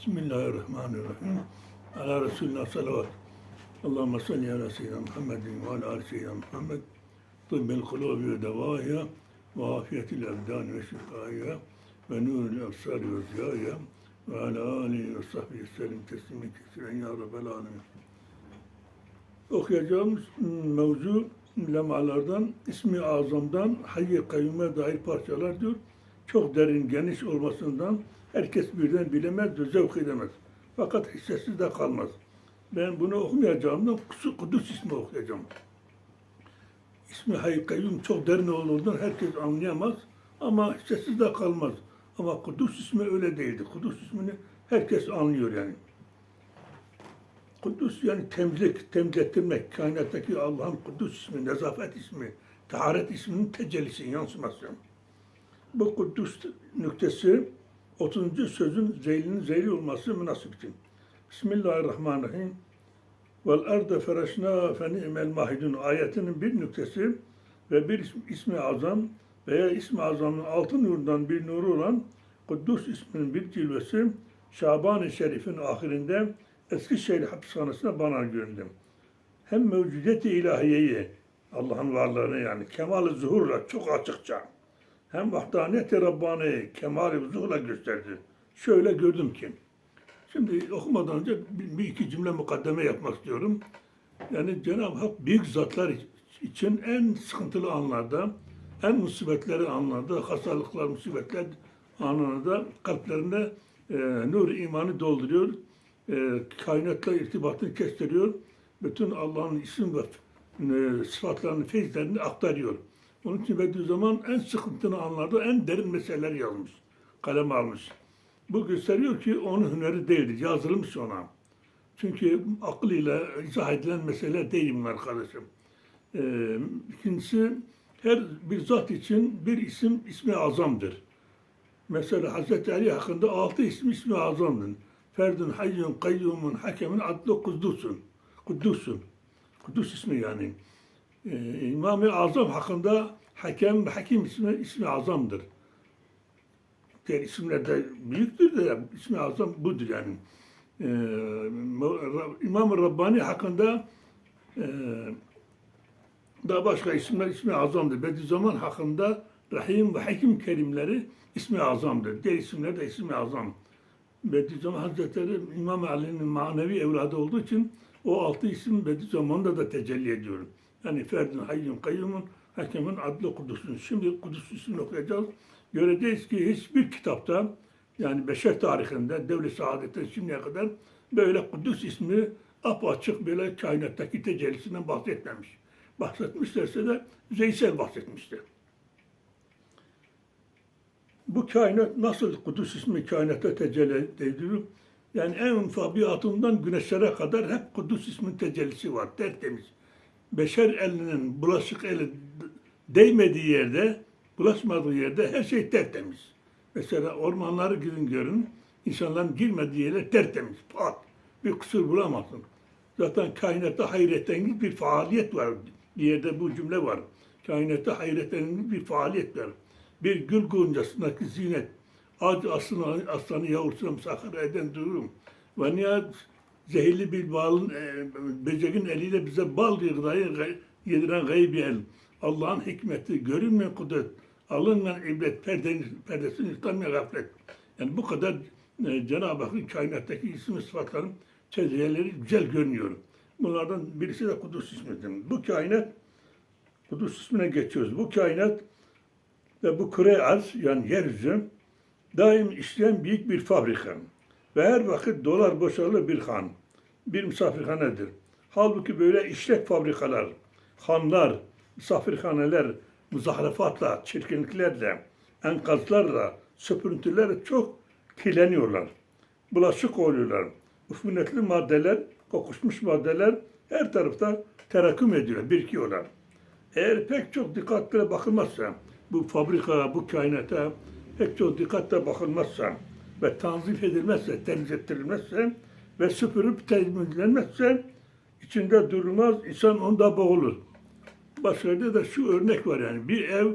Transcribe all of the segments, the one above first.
Bismillahirrahmanirrahim. Ala Resulina salavat. Allahümme salli ala seyyidina Muhammedin ve ala ali seyyidina Muhammed. Tıbbel kulubi ve devâhiya ve afiyetil ebdan ve şifâhiya ve nurul efsâri ve ziyâhiya ve ala alihi ve sahbihi selim teslimin kesiren ya Rabbel alemin. Okuyacağımız mevzu lemalardan, ismi azamdan, hayy kayyume dair parçalar diyor. Çok derin, geniş olmasından herkes birden bilemez ve zevk edemez. Fakat hissesiz de kalmaz. Ben bunu okumayacağımdan Kudüs, ismi okuyacağım. İsmi hayy kayyum çok derin olduğundan herkes anlayamaz ama hissesiz de kalmaz. Ama Kudüs ismi öyle değildi. Kudüs ismini herkes anlıyor yani. Kudüs yani temizlik, temizlettirmek, kainattaki Allah'ın Kudüs ismi, nezafet ismi, taharet isminin tecellisi, yansıması. Bu Kudüs nüktesi 30. sözün zeylinin zeyli olması münasip için. Bismillahirrahmanirrahim. Vel arda feraşna fe ni'mel mahidun ayetinin bir nüktesi ve bir ismi, azam veya ismi azamın altın nurundan bir nuru olan Kudüs isminin bir cilvesi Şaban-ı Şerif'in ahirinde Eskişehir hapishanesine bana göründüm. Hem mevcudiyeti ilahiyeyi, Allah'ın varlığını yani kemal-i zuhurla çok açıkça, hem vahdaniyeti Rabbani'yi kemal-i zuhurla gösterdi. Şöyle gördüm ki, şimdi okumadan önce bir, iki cümle mukaddeme yapmak istiyorum. Yani Cenab-ı Hak büyük zatlar için en sıkıntılı anlarda, en musibetleri anlarda, hastalıklar, musibetler anında kalplerinde e, nur imanı dolduruyor e, kainatla irtibatını kestiriyor. Bütün Allah'ın isim ve e, sıfatlarını, feyizlerini aktarıyor. Onun için Bediüzzaman en sıkıntılı anlarda en derin meseleler yazmış. Kalem almış. Bu gösteriyor ki onun hüneri değildir. Yazılmış ona. Çünkü akıl izah edilen mesele değil bunlar kardeşim. E, ikincisi her bir zat için bir isim ismi azamdır. Mesela Hazreti Ali hakkında altı ismi ismi azamdır. Ferdun hayyun kayyumun hakemin adlı kuddusun. Kuddusun. Kuddus ismi yani. Ee, İmam-ı Azam hakkında hakem hakim ismi, ismi azamdır. Diğer isimler de büyüktür de ismi azam budur yani. Ee, İmam-ı Rabbani hakkında e, daha başka isimler ismi azamdır. Bediüzzaman hakkında Rahim ve Hakim kelimleri ismi azamdır. Diğer isimler de ismi azam. Bediüzzaman Hazretleri İmam Ali'nin manevi evladı olduğu için o altı isim Bediüzzaman'da da tecelli ediyor. Yani Ferdun, Hayyun, Kayyumun, Hakemin, Adlı, Kudüs'ün. Şimdi Kudüs ismini okuyacağız. Göreceğiz ki hiçbir kitapta yani beşer tarihinde devlet saadetten şimdiye kadar böyle Kudüs ismi apaçık böyle kainattaki tecellisinden bahsetmemiş. Bahsetmişlerse de yüzeysel bahsetmiştir. Bu kainat nasıl Kudüs ismi kainata tecelli ediyor? Yani en tabiatından güneşlere kadar hep Kudüs ismin tecellisi var. Tertemiz. Beşer elinin bulaşık eli değmediği yerde, bulaşmadığı yerde her şey tertemiz. Mesela ormanları gidin görün. insanların girmediği yerler tertemiz. Pak. Bir kusur bulamazsın. Zaten kainatta hayretengiz bir faaliyet var. Bir yerde bu cümle var. Kainatta hayretengiz bir faaliyet var bir gül goncasındaki zinet, ağaç aslanı, aslanı yavrusuna musakara eden durum ve nihayet zehirli bir balın, e, böceğin eliyle bize bal yığdayı yediren gaybi el. Allah'ın hikmeti, görünmeyen kudret, alınmayan ibret, perdesini, perdesini yıktanmayan gaflet. Yani bu kadar e, Cenab-ı Hakk'ın kainattaki isim sıfatların tecellileri güzel görünüyor. Bunlardan birisi de Kudüs ismidir. Bu kainat, Kudüs ismine geçiyoruz. Bu kainat ve bu küre arz yani yeryüzü daim işleyen büyük bir fabrika ve her vakit dolar boşalı bir han, bir misafirhanedir. Halbuki böyle işlek fabrikalar, hanlar, misafirhaneler, muzahrefatla, çirkinliklerle, enkazlarla, süprüntülerle çok kirleniyorlar. Bulaşık oluyorlar. Ufunetli maddeler, kokuşmuş maddeler her tarafta teraküm ediyor, birikiyorlar. Eğer pek çok dikkatle bakılmazsa, bu fabrika, bu kainata pek çok dikkatle bakılmazsa ve tanzif edilmezse, temiz ettirilmezse ve süpürüp temizlenmezse içinde durulmaz, insan onda boğulur. Başka yerde de şu örnek var yani bir ev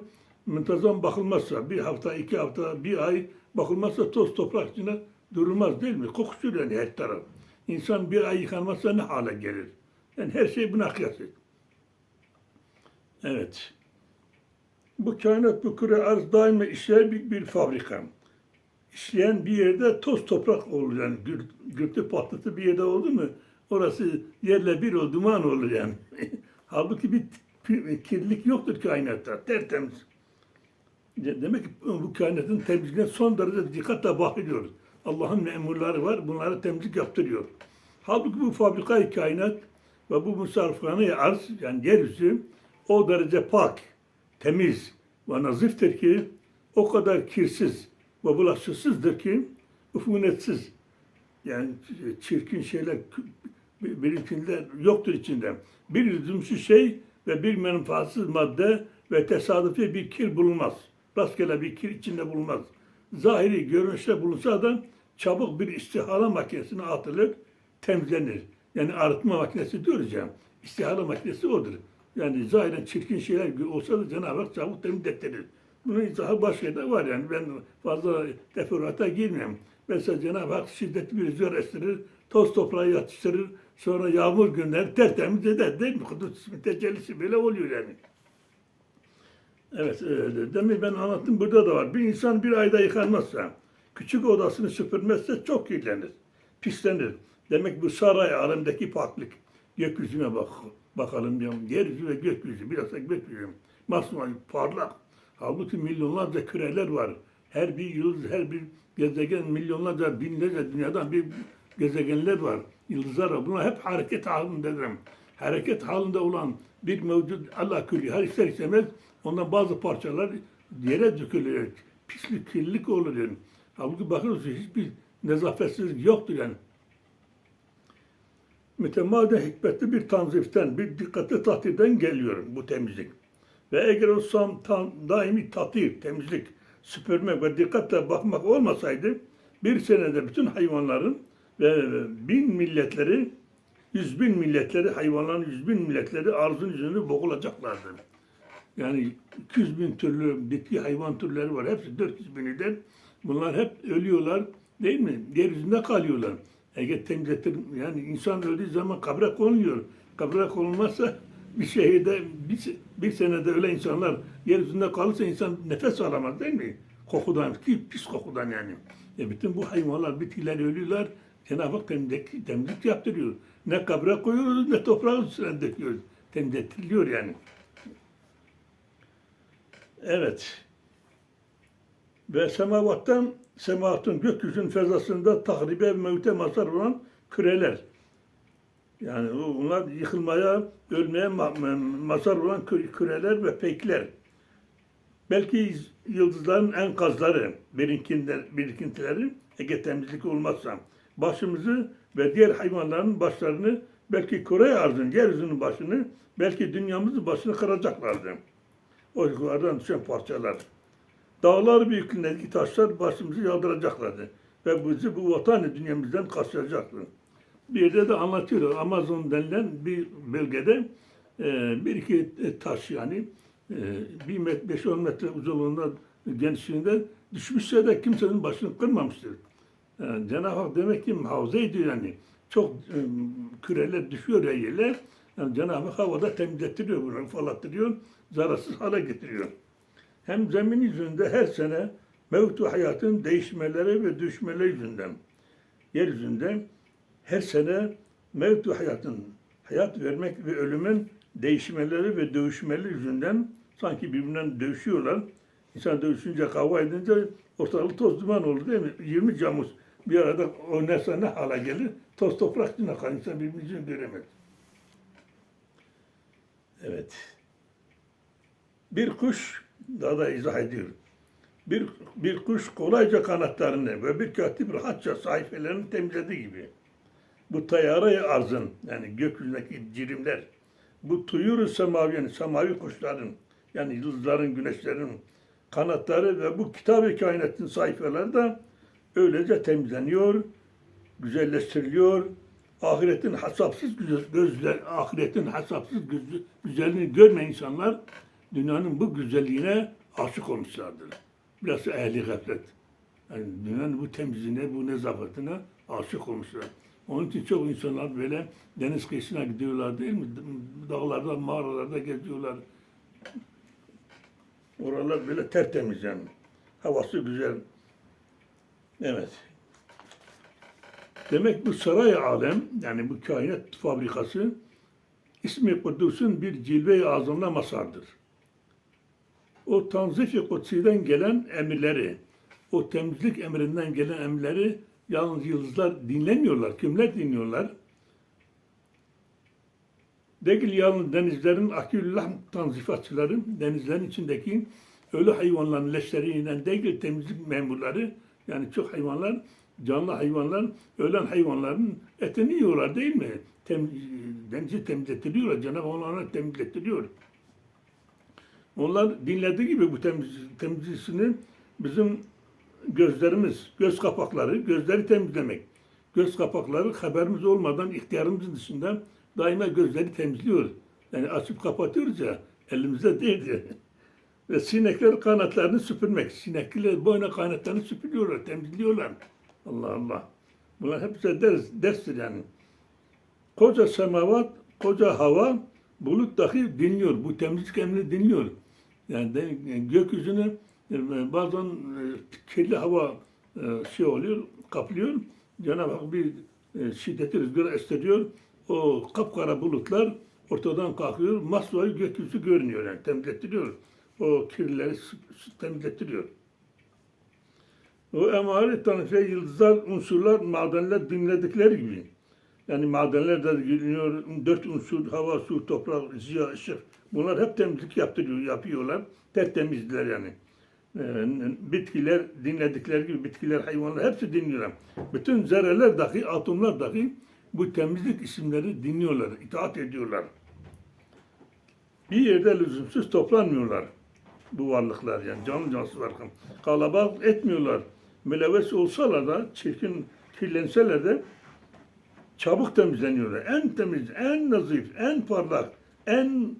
muntazam bakılmazsa, bir hafta, iki hafta, bir ay bakılmazsa toz toprak içine durulmaz değil mi? Kokusu yani her taraf. İnsan bir ay yıkanmazsa ne hale gelir? Yani her şey buna kıyas et. Evet. Bu kainat, bu küre arz daima işleyen bir, bir fabrika. İşleyen bir yerde toz toprak olur yani. Gür, gürültü patlıtı bir yerde oldu mu orası yerle bir o duman olur yani. Halbuki bir, kirlilik yoktur kainatta. Tertemiz. De- Demek ki bu kainatın temizliğine son derece dikkatle bakıyoruz. Allah'ın memurları var, bunları temizlik yaptırıyor. Halbuki bu fabrikayı kainat ve bu musarrıfhane arz, yani yeryüzü o derece pak, temiz ve naziftir ki o kadar kirsiz ve bulaşıksızdır ki ufunetsiz. Yani çirkin şeyler bir- bir içinde yoktur içinde. Bir lüzumsuz şey ve bir menfaatsız madde ve tesadüfi bir kir bulunmaz. Rastgele bir kir içinde bulunmaz. Zahiri görünüşte bulunsa da çabuk bir istihala makinesine atılır, temizlenir. Yani arıtma makinesi diyoruz ya. İstihala makinesi odur. Yani zahiren çirkin şeyler olsa da Cenab-ı Hak çabuk temizlettirir. Bunun izahı başka da var yani. Ben fazla teferruata girmiyorum. Mesela Cenab-ı Hak şiddetli bir rüzgar estirir, toz toprağı yatıştırır, sonra yağmur günler tertemiz eder değil mi? Kudüs ismi tecellisi böyle oluyor yani. Evet, e, demin ben anlattım burada da var. Bir insan bir ayda yıkanmazsa, küçük odasını süpürmezse çok kirlenir, pislenir. Demek bu saray alemdeki paklık. Gökyüzüne bak, bakalım diyorum. Yeryüzü ve gökyüzü, biraz da gökyüzü. Masmavi, parlak. Halbuki milyonlarca küreler var. Her bir yıldız, her bir gezegen milyonlarca, binlerce dünyadan bir gezegenler var. Yıldızlar var. Bunlar hep hareket halindedir. Hareket halinde olan bir mevcut Allah külli her ister istemez ondan bazı parçalar yere dökülüyor. Pislik, kirlilik olur yani. Halbuki bakıyoruz hiçbir nezafetsizlik yoktur yani. Mütemadi hikmetli bir tanziften, bir dikkatli tahlilden geliyor bu temizlik. Ve eğer sam, tam, daimi tatir, temizlik, süpürmek ve dikkatle bakmak olmasaydı bir senede bütün hayvanların ve bin milletleri, yüz bin milletleri, hayvanların yüz bin milletleri arzun yüzünü boğulacaklardı. Yani 200 bin türlü bitki hayvan türleri var. Hepsi 400 bininden. Bunlar hep ölüyorlar değil mi? Yeryüzünde kalıyorlar. Eğer temizletir, yani insan öldüğü zaman kabre konuluyor. Kabre konulmazsa bir şehirde bir, bir senede öyle insanlar yeryüzünde kalırsa insan nefes alamaz değil mi? Kokudan, ki pis kokudan yani. E bütün bu hayvanlar, bitkiler ölüyorlar. Cenab-ı Hak temizlik, temizlik yaptırıyor. Ne kabre koyuyoruz ne toprağın üstüne döküyoruz. Temizletiliyor yani. Evet. Ve semavattan, semavatın gökyüzünün fezasında tahribe mevte mazhar olan küreler. Yani bunlar yıkılmaya, ölmeye ma- ma- mazhar olan kü- küreler ve peykler. Belki yıldızların enkazları, birikintiler, birikintileri eğer temizlik olmazsa başımızı ve diğer hayvanların başlarını belki Kore arzın, yeryüzünün başını, belki dünyamızın başını kıracaklardı. O yukarıdan düşen parçalar. Dağlar büyüklüğündeki taşlar başımızı yaldıracaklardı. Ve bizi bu vatanı dünyamızdan kaçıracaktı. Bir yerde de anlatıyor. Amazon denilen bir bölgede e, bir iki taş yani e, bir metre, beş on metre uzunluğunda genişliğinde düşmüşse de kimsenin başını kırmamıştır. Yani Cenab-ı Hak demek ki muhafaza ediyor yani. Çok e, küreler düşüyor ya yerler. Yani Cenab-ı Hak havada temizlettiriyor bunu, ufalattırıyor, zararsız hale getiriyor. Hem zemin yüzünde her sene mevtu hayatın değişmeleri ve düşmeleri yüzünden, yeryüzünde her sene mevtu hayatın, hayat vermek ve ölümün değişmeleri ve dövüşmeleri yüzünden sanki birbirinden dövüşüyorlar. İnsan dövüşünce, kavga edince ortalık toz duman olur değil mi? 20 camus bir arada oynarsa ne hale gelir? Toz toprak içinde kalır. İnsan birbirini göremez. Evet. Bir kuş, daha da izah ediyor. Bir, bir kuş kolayca kanatlarını ve bir katip rahatça sayfelerini temizlediği gibi. Bu tayyare arzın, yani gökyüzündeki cirimler, bu tuyuru semavi, yani semavi kuşların, yani yıldızların, güneşlerin kanatları ve bu kitab-ı kainatın sayfaları da öylece temizleniyor, güzelleştiriliyor. Ahiretin hesapsız güzel, gözler, ahiretin hesapsız güzel, güzelliğini görmeyen insanlar dünyanın bu güzelliğine aşık olmuşlardır. Biraz ehli gaflet. Yani dünyanın bu temizliğine, bu nezafetine aşık olmuşlar. Onun için çok insanlar böyle deniz kıyısına gidiyorlar değil mi? Dağlarda, mağaralarda geziyorlar. Oralar böyle tertemiz yani. Havası güzel. Evet. Demek bu saray alem, yani bu kainat fabrikası, ismi Kudüs'ün bir cilve-i azamına masardır. O tanzif-i kutsi'den gelen emirleri, o temizlik emrinden gelen emirleri yalnız yıldızlar dinlemiyorlar. Kimler dinliyorlar? Değil yalnız denizlerin aküllah tanzifatçıları, denizlerin içindeki ölü hayvanların leşleriyle değil temizlik memurları, yani çok hayvanlar, canlı hayvanlar, ölen hayvanların etini yiyorlar değil mi? Tem, denizi temizletiliyor, Cenab-ı Allah onları temizletiliyor. Onlar dinlediği gibi bu temiz, temizliğini bizim gözlerimiz, göz kapakları, gözleri temizlemek. Göz kapakları haberimiz olmadan ihtiyarımızın dışında daima gözleri temizliyor. Yani açıp kapatıyoruz ya, elimizde değil ya. Ve sinekler kanatlarını süpürmek. Sinekler boyuna kanatlarını süpürüyorlar, temizliyorlar. Allah Allah. Bunlar hepsi ders, derstir yani. Koca semavat, koca hava, bulut dahi dinliyor. Bu temizlik emrini dinliyor. Yani gökyüzünü bazen e, kirli hava e, şey oluyor, kaplıyor. Cenab-ı Hak bir e, şiddetli rüzgar estiriyor. O kapkara bulutlar ortadan kalkıyor. Masvayı gökyüzü görünüyor yani temizlettiriyor. O kirlileri temizlettiriyor. O emare tanrıça yıldızlar, unsurlar, madenler dinledikleri gibi. Yani madenler de dinliyor, dört unsur, hava, su, toprak, ziya, ışık. Bunlar hep temizlik yaptırıyor, yapıyorlar. Tertemizler yani. Ee, bitkiler dinledikleri gibi bitkiler, hayvanlar hepsi dinliyorlar. Bütün zerreler dahi, atomlar dahi bu temizlik isimleri dinliyorlar, itaat ediyorlar. Bir yerde lüzumsuz toplanmıyorlar bu varlıklar yani canlı cansız varlıklar. Kalabalık etmiyorlar. Mülevves olsalar da, çirkin kirlenseler de çabuk temizleniyorlar. En temiz, en nazif, en parlak, en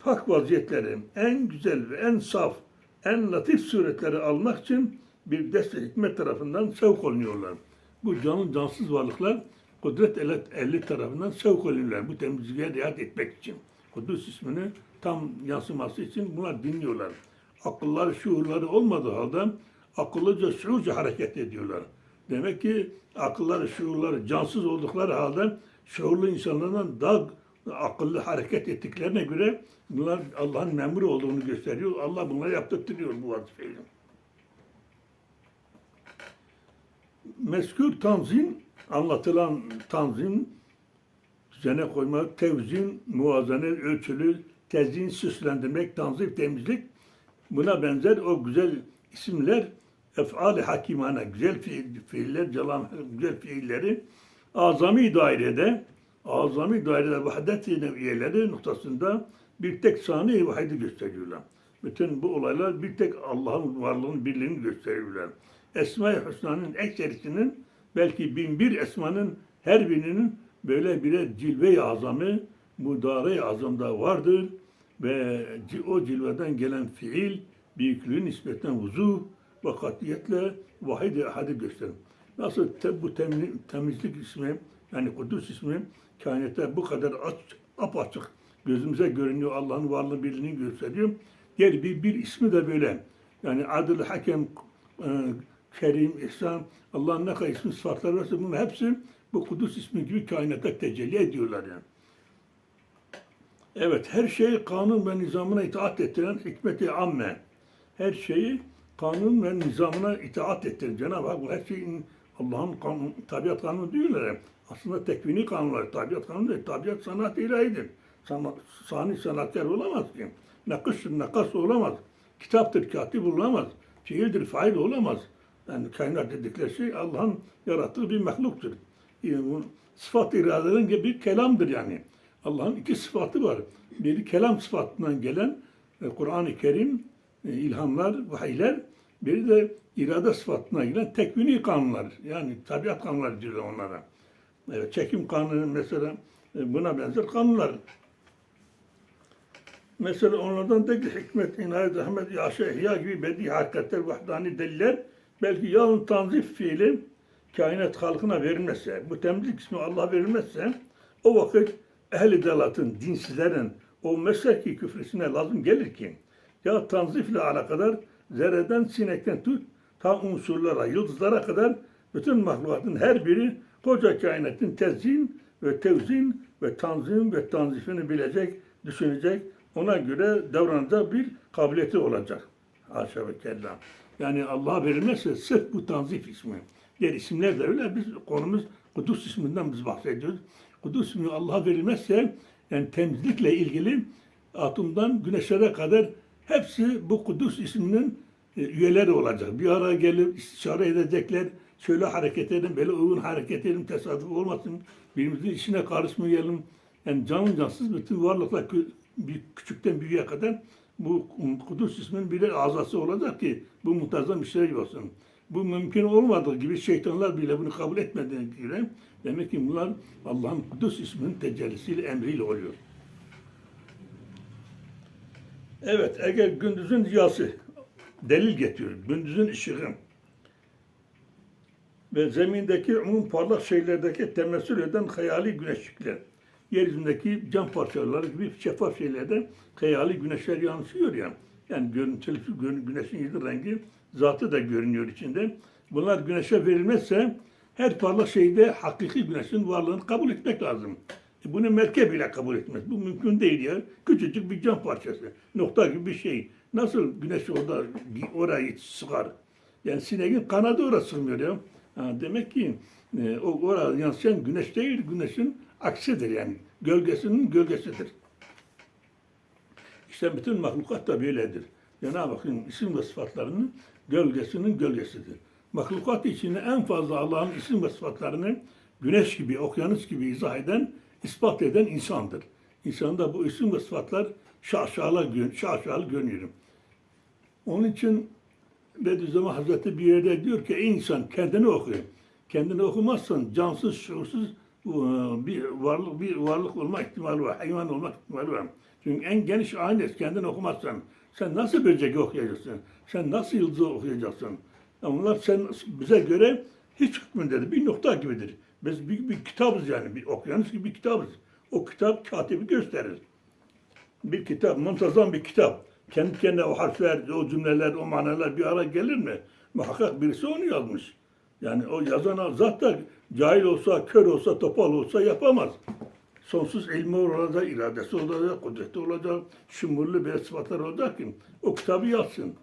pak vaziyetleri, en güzel ve en saf, en latif suretleri almak için bir deste hikmet tarafından sevk olunuyorlar. Bu canlı cansız varlıklar kudret eli tarafından sevk oluyorlar bu temizliğe riayet etmek için. Kudüs ismini tam yansıması için bunlar dinliyorlar. Akılları, şuurları olmadığı halde akıllıca, şuurca hareket ediyorlar. Demek ki akılları, şuurları cansız oldukları halde şuurlu insanlardan daha akıllı hareket ettiklerine göre bunlar Allah'ın memuru olduğunu gösteriyor. Allah bunları yaptırtıyor bu vazifeyi. Meskür tanzim, anlatılan tanzim, düzene koymak, tevzin, muvazene, ölçülü, tezyin, süslendirmek, tanzim, temizlik. Buna benzer o güzel isimler ef'al-i hakimane, güzel fiil, fiiller, calam, güzel fiilleri azami dairede, azami dairede vahdet-i neviyeleri noktasında bir tek sani vahidi gösteriyorlar. Bütün bu olaylar bir tek Allah'ın varlığının birliğini gösteriyorlar. Esma-i Hüsna'nın ekserisinin belki bin bir esmanın her birinin böyle birer cilve-i azamı bu dare-i azamda vardır ve o cilveden gelen fiil büyüklüğün nispeten vuzuh ve katiyetle vahid-i ahadi gösterir. Nasıl te- bu temli- temizlik ismi yani Kudüs ismi kainatta bu kadar aç, apaçık gözümüze görünüyor Allah'ın varlığı birliğini gösteriyor. Diğer bir, bir ismi de böyle. Yani adil, hakem, e, kerim, ihsan, Allah'ın ne kadar ismi sıfatları varsa bunun hepsi bu Kudüs ismi gibi kainatta tecelli ediyorlar yani. Evet, her şeyi kanun ve nizamına itaat ettiren hikmeti amme. Her şeyi kanun ve nizamına itaat ettiren Cenab-ı Hak bu her şeyin Allah'ın kanun, tabiat kanunu diyorlar. ya. Aslında tekvini kanunlar, tabiat kanunu değil. Tabiat sanat ilahidir. Sanat, sani sanatkar olamaz ki. Nakıştır, nakas olamaz. Kitaptır, katip olamaz. Fiildir, fail olamaz. Yani kainat dedikleri şey Allah'ın yarattığı bir mahluktur. Yani bu sıfat iradenin gibi bir kelamdır yani. Allah'ın iki sıfatı var. Biri kelam sıfatından gelen e, Kur'an-ı Kerim, e, ilhamlar, vahiyler. Biri de irade sıfatına gelen tekvini kanunlar. Yani tabiat kanunları diyorlar onlara. Evet, çekim kanunu mesela e, buna benzer kanunlar. Mesela onlardan da ki hikmet, inayet, rahmet, yaşa, ihya gibi bedi hakikatler, vahdani deliller belki yalın tanzif fiili kainat halkına verilmezse, bu temizlik ismi Allah verilmezse o vakit ehli delatın, dinsizlerin o mesleki küfrüsüne lazım gelir ki ya tanzifle alakadar zerreden sinekten tut ta unsurlara, yıldızlara kadar bütün mahlukatın her biri koca kainatın tezyin ve tevzin ve tanzim ve tanzifini bilecek, düşünecek, ona göre davranacak bir kabiliyeti olacak. Haşa ve kella. Yani Allah'a verilmezse sırf bu tanzif ismi. Diğer isimler de öyle. Biz konumuz Kudüs isminden biz bahsediyoruz. Kudüs ismi Allah'a verilmezse yani temizlikle ilgili atomdan güneşlere kadar hepsi bu Kudüs isminin e, üyeleri olacak. Bir araya gelip istişare edecekler. Şöyle hareket edin, böyle uygun hareket edin, tesadüf olmasın. Birbirimizin işine karışmayalım. Yani canlı cansız bütün varlıklar küçükten büyüğe kadar bu Kudüs isminin bir azası olacak ki bu muntazam işler olsun. Bu mümkün olmadığı gibi şeytanlar bile bunu kabul etmediği gibi demek ki bunlar Allah'ın Kudüs isminin tecellisiyle, emriyle oluyor. Evet, eğer gündüzün ziyası delil getiriyor, gündüzün ışığı ve zemindeki umum parlak şeylerdeki temessül eden hayali güneşlikler, yeryüzündeki cam parçaları gibi şeffaf şeylerden hayali güneşler yansıyor ya. Yani görüntülü gö- güneşin yedi rengi zatı da görünüyor içinde. Bunlar güneşe verilmezse her parlak şeyde hakiki güneşin varlığını kabul etmek lazım. E bunu merkep bile kabul etmez. Bu mümkün değil ya. Küçücük bir cam parçası. Nokta gibi bir şey. Nasıl güneş orada orayı sıkar? Yani sineğin kanadı orası sığmıyor ya. Demek ki e, o oraya yansıyan güneş değil, güneşin aksidir yani. Gölgesinin gölgesidir. İşte bütün mahlukat da böyledir. Cenab-ı Hakk'ın isim ve sıfatlarının gölgesinin gölgesidir. Mahlukat içinde en fazla Allah'ın isim ve sıfatlarını güneş gibi, okyanus gibi izah eden, ispat eden insandır. İnsanda bu isim ve sıfatlar şaşalı, şaşalı görünüyor. Onun için Bediüzzaman Hazretleri bir yerde diyor ki insan kendini oku. Kendini okumazsan cansız, şuursuz e, bir varlık bir varlık olma ihtimali var. Hayvan olma ihtimali var. Çünkü en geniş ahiret kendini okumazsan sen nasıl böcek okuyacaksın? Sen nasıl yıldızı okuyacaksın? Onlar sen bize göre hiç hükmündedir. Bir nokta gibidir. Biz bir, bir kitabız yani. Bir okyanus gibi bir kitabız. O kitap katibi gösterir bir kitap, muntazam bir kitap. Kendi kendine o harfler, o cümleler, o manalar bir ara gelir mi? Muhakkak birisi onu yazmış. Yani o yazan zat da cahil olsa, kör olsa, topal olsa yapamaz. Sonsuz ilmi olacak, iradesi olacak, kudreti olacak, şumurlu bir sıfatlar olacak ki o kitabı yazsın.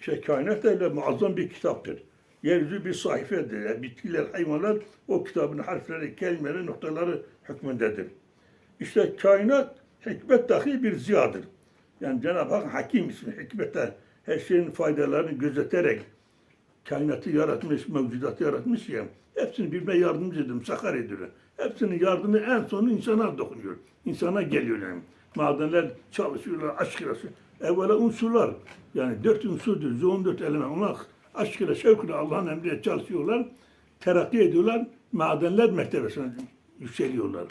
İşte kainat öyle muazzam bir kitaptır. Yeryüzü bir sayfedir. Yani bitkiler, hayvanlar o kitabın harfleri, kelimeleri, noktaları hükmündedir. İşte kainat hikmet dahi bir ziyadır. Yani Cenab-ı Hak hakim ismi hikmete her şeyin faydalarını gözeterek kainatı yaratmış, mevcudatı yaratmış ya hepsini birbirine yardımcı ediyor, sakar ediyor. Hepsinin yardımı en sonu insana dokunuyor. İnsana geliyor yani. Madenler çalışıyorlar, aşk ile. Evvela unsurlar. Yani dört unsurdur, 14 eleman. Onlar aşk ile, şevk ile Allah'ın emriyle çalışıyorlar. Terakki ediyorlar. Madenler mertebesine yükseliyorlar.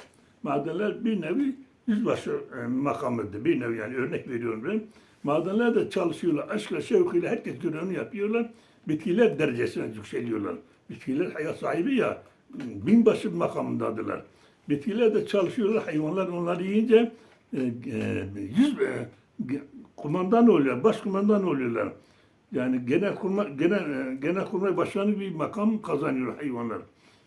Madenler bir nevi yüzbaşı e, makamıdır. Bir nevi yani örnek veriyorum ben. Madenler de çalışıyorlar. Aşkla, şevkiyle herkes görevini yapıyorlar. Bitkiler derecesine yükseliyorlar. Bitkiler hayat sahibi ya binbaşı makamındadırlar. Bitkiler de çalışıyorlar. Hayvanlar onları yiyince e, e, yüz e, kumandan oluyor, baş kumandan oluyorlar. Yani genel kurma, genel, genel kurmay başkanı bir makam kazanıyor hayvanlar.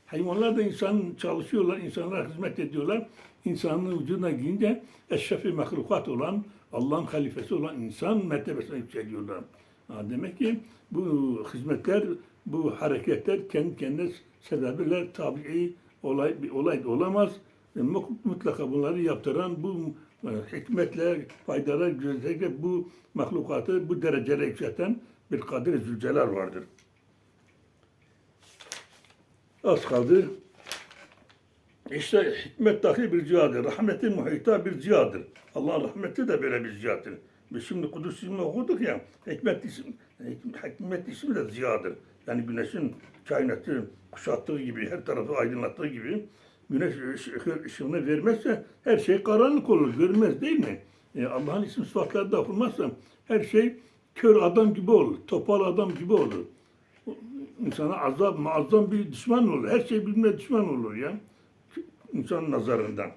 Hayvanlar da insan çalışıyorlar, insanlara hizmet ediyorlar. İnsanın vücuduna girince eşrefi mahlukat olan, Allah'ın halifesi olan insan mertebesine yükseliyorlar. Ha, demek ki bu hizmetler, bu hareketler kendi kendine sebebiyle tabii olay, olay olamaz. E, Mutlaka bunları yaptıran bu e, hikmetle, faydalar gözeterek bu mahlukatı bu dereceye yükselten bir kadir zülcelal vardır. Az kaldı. İşte hikmet dahi bir cihadır. Rahmeti muhita bir cihadır. Allah'ın rahmeti de böyle bir cihadır. Biz şimdi Kudüs ismini okuduk ya, hikmet isim, hikmet ismi de ziyadır. Yani güneşin kainatı kuşattığı gibi, her tarafı aydınlattığı gibi, güneş ışığı, ışığını vermezse her şey karanlık olur, görünmez değil mi? E, Allah'ın isim sıfatları da okunmazsa her şey kör adam gibi olur, topal adam gibi olur. İnsana azap, muazzam bir düşman olur. Her şey birbirine düşman olur ya. İnsanın nazarından.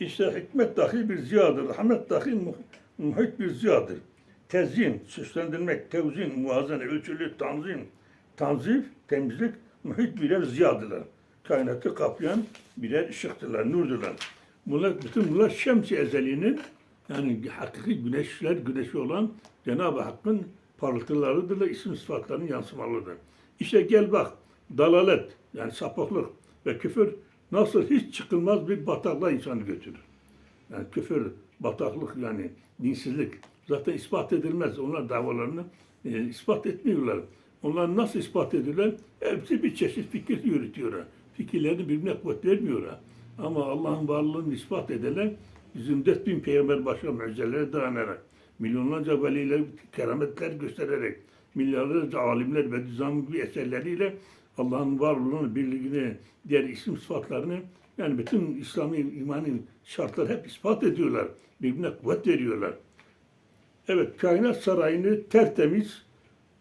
İşte hikmet dahi bir ziyadır, rahmet dahi mu- muhit bir ziyadır. Tezyin, süslendirmek, tevzin, muvazene, ölçülü, tanzim, tanzif, temizlik, muhit birer ziyadırlar. Kainatı kaplayan birer ışıktırlar, nurdurlar. Bunlar, bütün bunlar şems-i yani hakiki güneşler, güneşi olan Cenab-ı Hakk'ın parıltılarıdırlar, isim sıfatlarının yansımalıdır. İşte gel bak, dalalet, yani sapıklık ve küfür nasıl hiç çıkılmaz bir bataklığa insanı götürür. Yani küfür, bataklık yani dinsizlik zaten ispat edilmez. Onlar davalarını e, ispat etmiyorlar. Onlar nasıl ispat ediyorlar? Hepsi bir çeşit fikir yürütüyorlar. Fikirlerini birbirine kuvvet vermiyorlar. Ama Allah'ın varlığını ispat edenler 124 bin peygamber başka mucizelere dayanarak, milyonlarca veliler kerametler göstererek, milyarlarca alimler ve düzen gibi eserleriyle Allah'ın varlığını, birliğini, diğer isim sıfatlarını yani bütün İslami imanın şartları hep ispat ediyorlar. Birbirine kuvvet veriyorlar. Evet, kainat sarayını tertemiz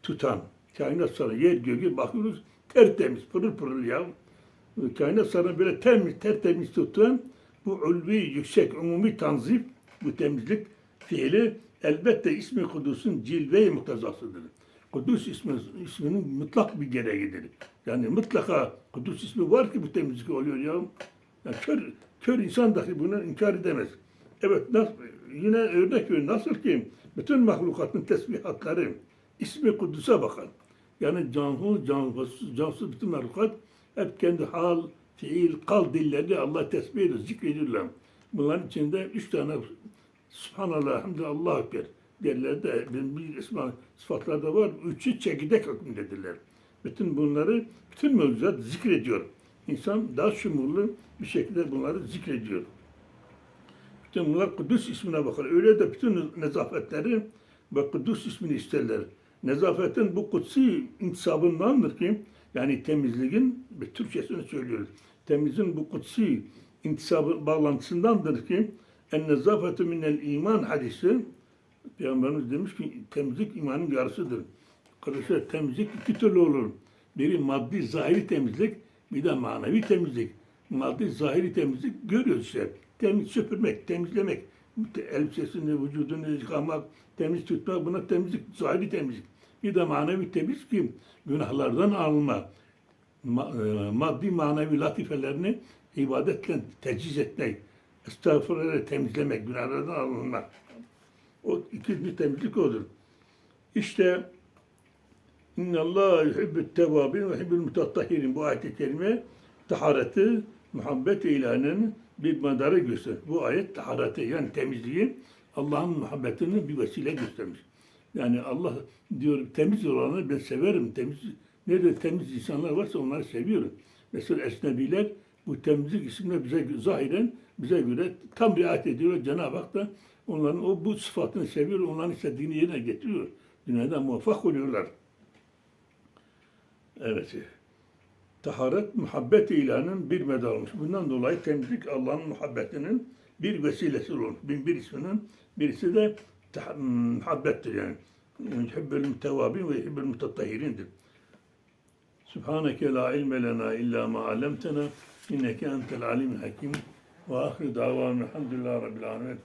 tutan, kainat sarayı, yer göğü bakıyoruz tertemiz, pırıl pırıl ya. Kainat sarayını böyle temiz, tertemiz tutan bu ulvi, yüksek, umumi tanzif, bu temizlik fiili elbette ismi Kudüs'ün cilve-i muktezasıdır. Kudüs ismi, isminin mutlak bir gereğidir. Yani mutlaka Kudüs ismi var ki bu temizlik oluyor ya. Yani kör, kör insan dahi bunu inkar edemez. Evet nasıl, yine örnek veriyorum. Nasıl ki bütün mahlukatın tesbihatları ismi Kudüs'e bakar. Yani canlı, cansız, cansız bütün mahlukat hep kendi hal, fiil, kal dilleri Allah tesbih ediyor, zikrediyorlar. Bunların içinde üç tane Subhanallah, Hamdülillah, Ekber derler de bir, bir isma, sıfatlarda var. Üçü çekirdek hükmündedirler. Bütün bunları, bütün mevzuat zikrediyor. İnsan daha şumurlu bir şekilde bunları zikrediyor. Bütün bunlar Kudüs ismine bakar. Öyle de bütün nezafetleri ve Kudüs ismini isterler. Nezafetin bu kutsi intisabındandır ki yani temizliğin bir Türkçesini söylüyoruz. Temizliğin bu kutsi intisabı bağlantısındandır ki en nezafetu minel iman hadisi Peygamberimiz demiş ki temizlik imanın yarısıdır. Arkadaşlar temizlik iki türlü olur. Biri maddi zahiri temizlik, bir de manevi temizlik. Maddi zahiri temizlik görüyoruz işte. Temiz süpürmek, temizlemek, elbisesini, vücudunu yıkamak, temiz tutmak buna temizlik, zahiri temizlik. Bir de manevi temizlik ki günahlardan alınma. Ma- e, maddi manevi latifelerini ibadetle teciz etmek, estağfurullah temizlemek, günahlardan alınmak. O ikinci temizlik odur. İşte İnna Allah yuhibbut tevabin ve yuhibbul mutatahhirin bu ayet-i kerime tahareti, muhabbet ilanının bir medarı göster. Bu ayet tahareti yani temizliği Allah'ın muhabbetini bir vesile göstermiş. Yani Allah diyor temiz olanı ben severim. Temiz nerede temiz insanlar varsa onları seviyorum. Mesela esnebiler bu temizlik isimle bize zahiren bize göre tam riayet ediyor. Cenab-ı Hak da onların o bu sıfatını seviyor. Onların istediğini yerine getiriyor. Dünyada muvaffak oluyorlar. Evet. Taharet muhabbet ilanın bir medal olmuş. Bundan dolayı temizlik Allah'ın muhabbetinin bir vesilesi olmuş. Bir, bir isminin birisi de tah- muhabbettir yani. Yuhibbül mütevabin ve yuhibbül mutatahhirindir. Subhaneke la ilme lena illa ma allamtena inneke entel alimul hakim ve ahir davan elhamdülillahi rabbil alemin.